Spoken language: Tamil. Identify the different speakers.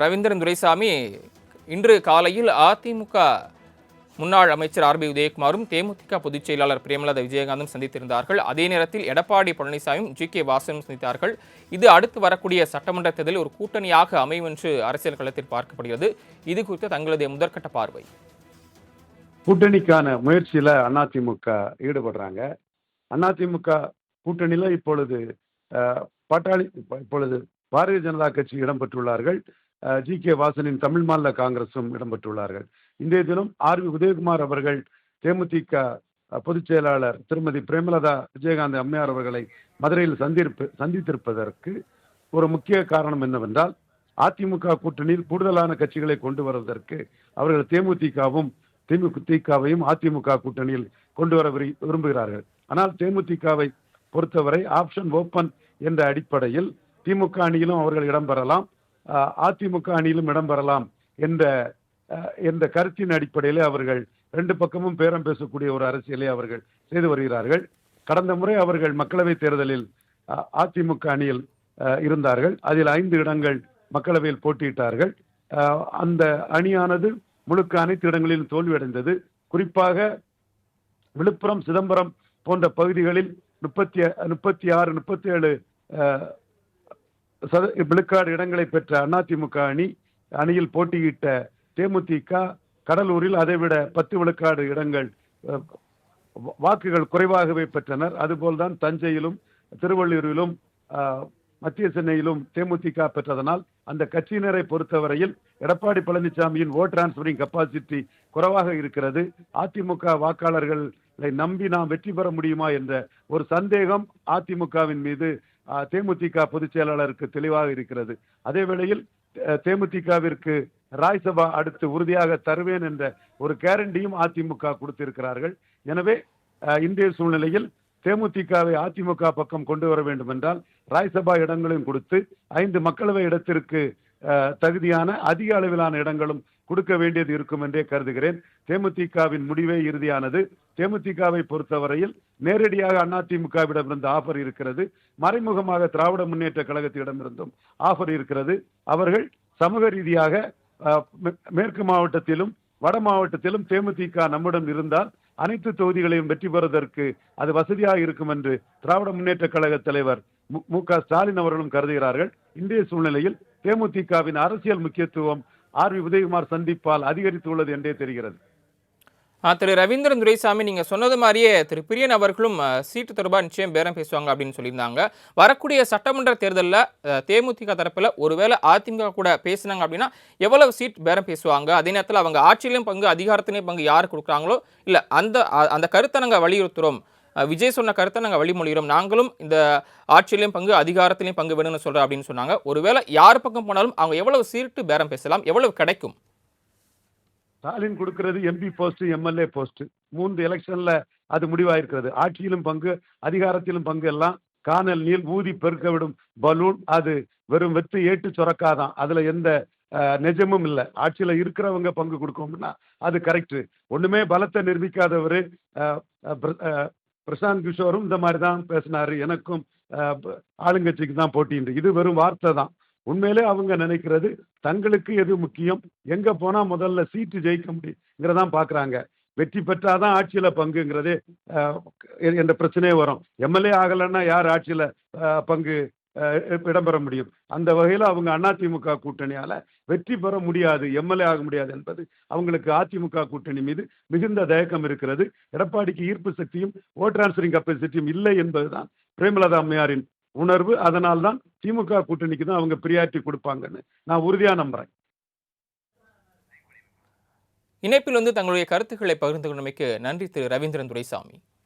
Speaker 1: ரவீந்திரன் துரைசாமி இன்று காலையில் அதிமுக முன்னாள் அமைச்சர் ஆர் பி உதயகுமாரும் தேமுதிக பொதுச் செயலாளர் பிரேமலதா விஜயகாந்தும் சந்தித்திருந்தார்கள். அதே நேரத்தில் எடப்பாடி பழனிசாமியும் ஜி கே வாசனும் சந்தித்தார்கள். இது அடுத்து வரக்கூடிய சட்டமன்ற தேர்தலில் ஒரு கூட்டணியாக அமையும் என்று அரசியல் களத்தில் பார்க்கப்படுகிறது. இது குறித்து தங்களது முதற்கட்ட பார்வை.
Speaker 2: கூட்டணிக்கான முயற்சியில அதிமுக ஈடுபடுறாங்க. அதிமுக கூட்டணியில இப்பொழுது பாட்டாளி இப்பொழுது பாரதிய ஜனதா கட்சி இடம்பெற்றுள்ளார்கள் ஜி கே வாசனின் தமிழ் மாநில காங்கிரசும் இடம்பெற்றுள்ளார்கள். இன்றைய தினம் ஆர் வி உதயகுமார் அவர்கள் தேமுதிக பொதுச் செயலாளர் திருமதி பிரேமலதா விஜயகாந்த் அம்மையார் அவர்களை மதுரையில் சந்திருப்பு சந்தித்திருப்பதற்கு ஒரு முக்கிய காரணம் என்னவென்றால் அதிமுக கூட்டணியில் கூடுதலான கட்சிகளை கொண்டு வருவதற்கு அவர்கள் தேமுதிகவும் தேமுதிகவையும் அதிமுக கூட்டணியில் கொண்டு வர விரும்புகிறார்கள். ஆனால் தேமுதிகவை பொறுத்தவரை ஆப்ஷன் ஓப்பன் என்ற அடிப்படையில் திமுக அணியிலும் அவர்கள் இடம்பெறலாம். அதிமுக அணியிலும் இடம்பெறலாம் என்ற என்ற கருத்தின் அடிப்படையில் அவர்கள் ரெண்டு பக்கமும் பேரம் பேசக்கூடிய ஒரு அரசியலை அவர்கள் செய்து வருகிறார்கள். கடந்த முறை அவர்கள் மக்களவைத் தேர்தலில் அதிமுக அணியில் இருந்தார்கள். அதில் ஐந்து இடங்கள் மக்களவையில் போட்டியிட்டார்கள். அந்த அணியானது முழுக்க அனைத்து இடங்களிலும் தோல்வியடைந்தது. குறிப்பாக விழுப்புரம் சிதம்பரம் போன்ற பகுதிகளில் முப்பத்தி முப்பத்தி ஆறு முப்பத்தி ஏழு சத விழுக்காடு இடங்களை பெற்ற அதிமுக அணி அணியில் போட்டியிட்ட தேமுதிக கடலூரில் அதைவிட பத்து விழுக்காடு இடங்கள் வா- வாக்குகள் குறைவாகவே பெற்றனர். அதுபோல்தான் தஞ்சையிலும் திருவள்ளூரிலும் மத்திய சென்னையிலும் தேமுதிக பெற்றதனால் அந்த கட்சியினரை பொறுத்தவரையில் எடப்பாடி பழனிசாமியின் ஓட் டிரான்ஸ்பரிங் கெப்பாசிட்டி குறைவாக இருக்கிறது. அதிமுக வாக்காளர்களை நம்பி நாம் வெற்றி பெற முடியுமா என்ற ஒரு சந்தேகம் அதிமுகவின் மீது தேமுதிக பொதுச் செயலாளருக்கு தெளிவாக இருக்கிறது. அதே வேளையில் தேமுதிகவிற்கு ராஜ்சபா அடுத்து உறுதியாக தருவேன் என்ற ஒரு கேரண்டியும் அதிமுக கொடுத்திருக்கிறார்கள். எனவே இந்திய சூழ்நிலையில் தேமுதிகவை அதிமுக பக்கம் கொண்டு வர வேண்டும் என்றால் ராஜ்சபா இடங்களையும் கொடுத்து ஐந்து மக்களவை இடத்திற்கு தகுதியான அதிக அளவிலான இடங்களும் கொடுக்க வேண்டியது இருக்கும் என்றே கருதுகிறேன். தேமுதிகவின் முடிவே இறுதியானது. தேமுதிகவை பொறுத்தவரையில் நேரடியாக அதிமுகவிடமிருந்து ஆஃபர் இருக்கிறது. மறைமுகமாக திராவிட முன்னேற்ற கழகத்திடமிருந்தும் ஆஃபர் இருக்கிறது. அவர்கள் சமூக ரீதியாக மேற்கு மாவட்டத்திலும் வட மாவட்டத்திலும் தேமுதிக நம்மிடம் இருந்தால் அனைத்து தொகுதிகளையும் வெற்றி பெறுவதற்கு அது வசதியாக இருக்கும் என்று திராவிட முன்னேற்ற கழக தலைவர் மு க ஸ்டாலின் அவர்களும் கருதுகிறார்கள். இன்றைய சூழ்நிலையில் தேமுதிகவின் அரசியல் முக்கியத்துவம் ஆர் வி உதயகுமார் சந்திப்பால் அதிகரித்துள்ளது என்றே தெரிகிறது.
Speaker 1: திரு ரவீந்திரன் துரைசாமி நீங்கள் சொன்னது மாதிரியே திரு பிரியன் அவர்களும் சீட்டு தொடர்பாக நிச்சயம் பேரம் பேசுவாங்க அப்படின்னு சொல்லியிருந்தாங்க. வரக்கூடிய சட்டமன்ற தேர்தலில் தேமுதிக தரப்பில் ஒருவேளை அதிமுக கூட பேசுனாங்க அப்படின்னா எவ்வளவு சீட் பேரம் பேசுவாங்க? அதே நேரத்தில் அவங்க ஆட்சியிலையும் பங்கு அதிகாரத்திலையும் பங்கு யார் கொடுக்குறாங்களோ? இல்லை அந்த அந்த கருத்தை நாங்கள் வலியுறுத்துறோம். விஜய் சொன்ன கருத்தை நாங்கள் வழிமொழிகிறோம். நாங்களும் இந்த ஆட்சியிலையும் பங்கு அதிகாரத்திலையும் பங்கு வேணும்னு சொல்கிறோம் அப்படின்னு சொன்னாங்க. ஒருவேளை யார் பக்கம் போனாலும் அவங்க எவ்வளவு சீட்டு பேரம் பேசலாம் எவ்வளவு கிடைக்கும்?
Speaker 2: ஸ்டாலின் கொடுக்கிறது எம்பி போஸ்ட் எம்எல்ஏ போஸ்ட் மூன்று எலெக்ஷன்ல அது முடிவாயிருக்கிறது. ஆட்சியிலும் பங்கு அதிகாரத்திலும் பங்கு எல்லாம் காணல் நீர் ஊதி பெருக்க விடும் பலூன். அது வெறும் வெத்து ஏட்டு சுரக்காதான். அதுல எந்த நிஜமும் இல்லை. ஆட்சியில இருக்கிறவங்க பங்கு கொடுக்கணும்னா அது கரெக்ட் ஒண்ணுமே பலத்தை நிரூபிக்காதவர் பிரசாந்த் கிஷோரும் இந்த மாதிரி தான் பேசினாரு. எனக்கும் ஆளுங்கட்சிக்கு தான் போட்டின்னு இது வெறும் வார்த்தை தான். உண்மையிலே அவங்க நினைக்கிறது தங்களுக்கு எது முக்கியம் எங்க போனா முதல்ல சீட்டு ஜெயிக்க முடியுங்கிறதான் பாக்குறாங்க. வெற்றி பெற்றாதான் ஆட்சியில பங்குங்கிறதே என்ற பிரச்சனையே வரும். எம்எல்ஏ ஆகலைன்னா யார் ஆட்சியில பங்கு இடம்பெற முடியும். அந்த வகையில் அவங்க அதிமுக கூட்டணியால் வெற்றி பெற முடியாது எம்எல்ஏ ஆக முடியாது என்பது அவங்களுக்கு அதிமுக கூட்டணி மீது மிகுந்த தயக்கம் இருக்கிறது. எடப்பாடிக்கு ஈர்ப்பு சக்தியும் ஓ டிரான்ஸ்பரிங் கெப்பாசிட்டியும் இல்லை என்பதுதான் பிரேமலதா அம்மையாரின் உணர்வு. அதனால்தான் திமுக கூட்டணிக்கு தான் அவங்க பிரியாரிட்டி கொடுப்பாங்கன்னு நான் உறுதியாக நம்புகிறேன்
Speaker 1: இணைப்பில் வந்து தங்களுடைய கருத்துக்களை பகிர்ந்து கொண்டமைக்கு நன்றி திரு. ரவீந்திரன் துரைசாமி.